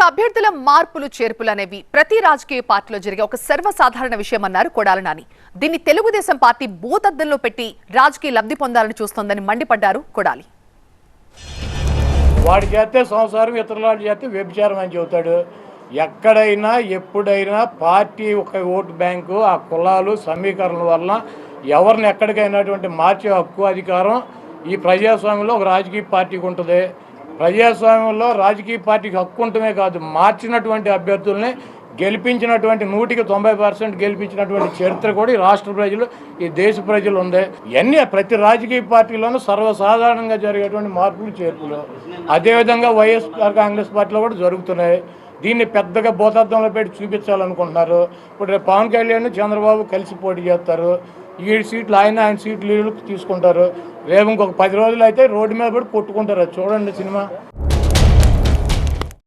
ఇక అభ్యర్థుల మార్పులు చేర్పులు అనేవి ప్రతి రాజకీయ పార్టీలో జరిగే ఒక సర్వసాధారణ విషయం అన్నారు కొడాలి నాని. దీన్ని తెలుగుదేశం పార్టీ భూతద్దంలో పెట్టి రాజకీయ లబ్ధి పొందాలని చూస్తోందని మండిపడ్డారు కొడాలి. వాడు చేస్తే సంసారం ఇతరుల చేస్తే వ్యభిచారం అని చెబుతాడు. ఎక్కడైనా ఎప్పుడైనా పార్టీ ఒక ఓటు బ్యాంకు ఆ కులాలు సమీకరణల వలన ఎవరిని ఎక్కడికైనాటువంటి మార్చే హక్కు అధికారం ఈ ప్రజాస్వామ్యంలో ఒక రాజకీయ పార్టీకి ఉంటుంది. ప్రజాస్వామ్యంలో రాజకీయ పార్టీకి హక్కు ఉండటమే కాదు మార్చినటువంటి అభ్యర్థుల్ని గెలిపించినటువంటి నూటికి తొంభై పర్సెంట్ గెలిపించినటువంటి చరిత్ర కూడా ఈ రాష్ట్ర ప్రజలు ఈ దేశ ప్రజలు ఉంది. ఇవన్నీ ప్రతి రాజకీయ పార్టీలోనూ సర్వసాధారణంగా జరిగేటువంటి మార్పులు చేర్పులు. అదేవిధంగా వైఎస్ఆర్ కాంగ్రెస్ పార్టీలో కూడా జరుగుతున్నాయి. దీన్ని పెద్దగా భూతద్దంలో పెట్టి చూపించాలనుకుంటున్నారు. ఇప్పుడు రేపు పవన్ కళ్యాణ్ చంద్రబాబు కలిసి పోటీ చేస్తారు. ఏడు సీట్లు ఆయన ఆయన సీట్లు తీసుకుంటారు. రేపు ఇంకొక పది రోజులు అయితే రోడ్డు మీద పడి కొట్టుకుంటారు. చూడండి సినిమా.